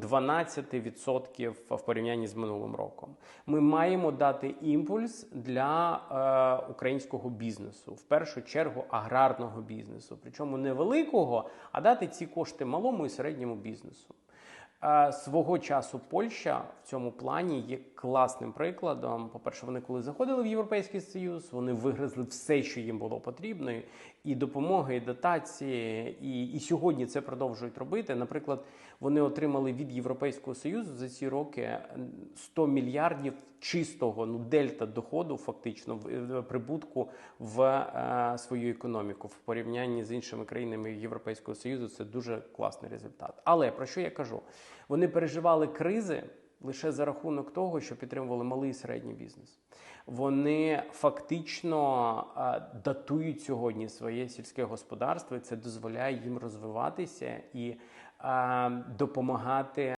12% в порівнянні з минулим роком. Ми маємо дати імпульс для е, українського бізнесу, в першу чергу аграрного бізнесу, причому не великого, а дати ці кошти малому і середньому бізнесу. Е, Свого часу Польща в цьому плані є класним прикладом. По-перше, вони коли заходили в Європейський Союз, вони вигризли все, що їм було потрібно, і допомоги, і дотації, і, і сьогодні це продовжують робити. Наприклад, вони отримали від Європейського Союзу за ці роки 100 мільярдів чистого ну дельта доходу, фактично в- в прибутку в е, свою економіку в порівнянні з іншими країнами Європейського Союзу. Це дуже класний результат. Але про що я кажу? Вони переживали кризи лише за рахунок того, що підтримували малий і середній бізнес. Вони фактично е, датують сьогодні своє сільське господарство, і це дозволяє їм розвиватися і е, допомагати